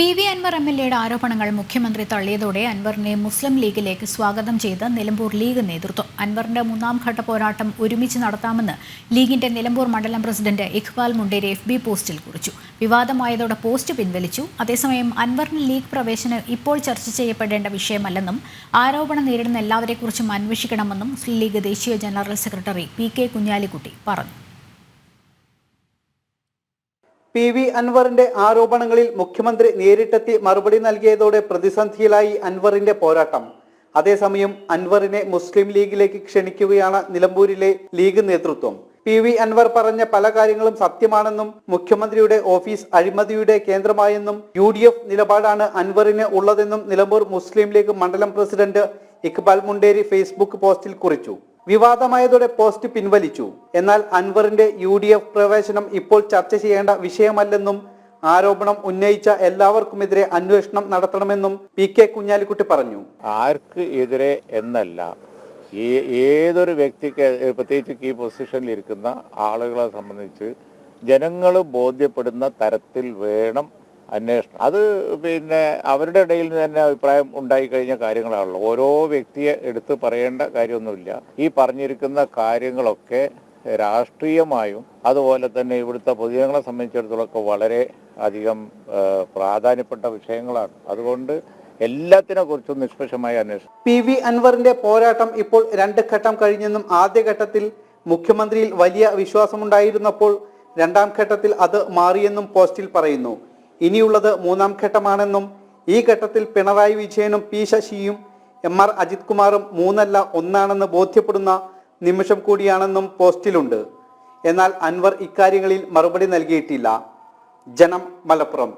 P V Anwar M L എയുടെ ആരോപണങ്ങൾ മുഖ്യമന്ത്രി തള്ളിയതോടെ അൻവറിനെ മുസ്ലിം ലീഗിലേക്ക് സ്വാഗതം ചെയ്ത് നിലമ്പൂർ ലീഗ് നേതൃത്വം. അൻവറിന്റെ മൂന്നാം ഘട്ട പോരാട്ടം ഒരുമിച്ച് നടത്താമെന്ന് ലീഗിന്റെ നിലമ്പൂർ മണ്ഡലം president Iqbal Munderi F B പോസ്റ്റിൽ കുറിച്ചു. വിവാദമായതോടെ പോസ്റ്റ് പിൻവലിച്ചു. അതേസമയം അൻവറിന് ലീഗ് പ്രവേശനം ഇപ്പോൾ ചർച്ച ചെയ്യപ്പെടേണ്ട വിഷയമല്ലെന്നും ആരോപണം നേരിടുന്ന എല്ലാവരെക്കുറിച്ചും അന്വേഷിക്കണമെന്നും മുസ്ലിം ലീഗ് ദേശീയ general secretary P K Kunhalikutty പറഞ്ഞു. പി വി അൻവറിന്റെ ആരോപണങ്ങളിൽ മുഖ്യമന്ത്രി നേരിട്ടെത്തി മറുപടി നൽകിയതോടെ പ്രതിസന്ധിയിലായി അൻവറിന്റെ പോരാട്ടം. അതേസമയം അൻവറിനെ മുസ്ലിം ലീഗിലേക്ക് ക്ഷണിക്കുകയാണ് നിലമ്പൂരിലെ ലീഗ് നേതൃത്വം. പി വി അൻവർ പറഞ്ഞ പല കാര്യങ്ങളും സത്യമാണെന്നും മുഖ്യമന്ത്രിയുടെ ഓഫീസ് അഴിമതിയുടെ കേന്ദ്രമായെന്നും യു ഡി എഫ് നിലപാടാണ് അൻവറിന് ഉള്ളതെന്നും നിലമ്പൂർ മുസ്ലിം ലീഗ് മണ്ഡലം പ്രസിഡന്റ് ഇക്ബാൽ മുണ്ടേരി ഫേസ്ബുക്ക് പോസ്റ്റിൽ കുറിച്ചു. വിവാദമായതോടെ പോസ്റ്റ് പിൻവലിച്ചു. എന്നാൽ അൻവറിന്റെ യു ഡി എഫ് പ്രവേശനം ഇപ്പോൾ ചർച്ച ചെയ്യേണ്ട വിഷയമല്ലെന്നും ആരോപണം ഉന്നയിച്ച എല്ലാവർക്കുമെതിരെ അന്വേഷണം നടത്തണമെന്നും പി കെ കുഞ്ഞാലിക്കുട്ടി പറഞ്ഞു. ആർക്ക് എതിരെ എന്നല്ല. ഏതൊരു വ്യക്തിക്ക് പ്രത്യേകിച്ച് ഈ പൊസിഷനിൽ ഇരിക്കുന്ന ആളുകളെ സംബന്ധിച്ച് ജനങ്ങൾ ബോധ്യപ്പെടുന്ന തരത്തിൽ വേണം അന്വേഷണം. അത് പിന്നെ അവരുടെ ഇടയിൽ തന്നെ അഭിപ്രായം ഉണ്ടായി കഴിഞ്ഞ കാര്യങ്ങളാണല്ലോ. ഓരോ വ്യക്തിയെ എടുത്ത് പറയേണ്ട കാര്യമൊന്നുമില്ല. ഈ പറഞ്ഞിരിക്കുന്ന കാര്യങ്ങളൊക്കെ രാഷ്ട്രീയമായും അതുപോലെ തന്നെ ഇവിടുത്തെ പൊതുജനങ്ങളെ സംബന്ധിച്ചിടത്തോളമൊക്കെ വളരെ അധികം പ്രാധാന്യപ്പെട്ട വിഷയങ്ങളാണ്. അതുകൊണ്ട് എല്ലാത്തിനെ കുറിച്ചും നിഷ്പക്ഷമായ അന്വേഷണം. പി വി അൻവറിന്റെ പോരാട്ടം ഇപ്പോൾ രണ്ട് ഘട്ടം കഴിഞ്ഞെന്നും ആദ്യഘട്ടത്തിൽ മുഖ്യമന്ത്രിയിൽ വലിയ വിശ്വാസമുണ്ടായിരുന്നപ്പോൾ രണ്ടാം ഘട്ടത്തിൽ അത് മാറിയെന്നും പോസ്റ്റിൽ പറയുന്നു. ഇനിയുള്ളത് മൂന്നാം ഘട്ടമാണെന്നും ഈ ഘട്ടത്തിൽ പിണറായി വിജയനും പി ശശിയും എം ആർ അജിത് കുമാറും മൂന്നല്ല ഒന്നാണെന്ന് ബോധ്യപ്പെടുന്ന നിമിഷം കൂടിയാണെന്നും പോസ്റ്റിലുണ്ട്. എന്നാൽ അൻവർ ഇക്കാര്യങ്ങളിൽ മറുപടി നൽകിയിട്ടില്ല. ജനം മലപ്പുറം.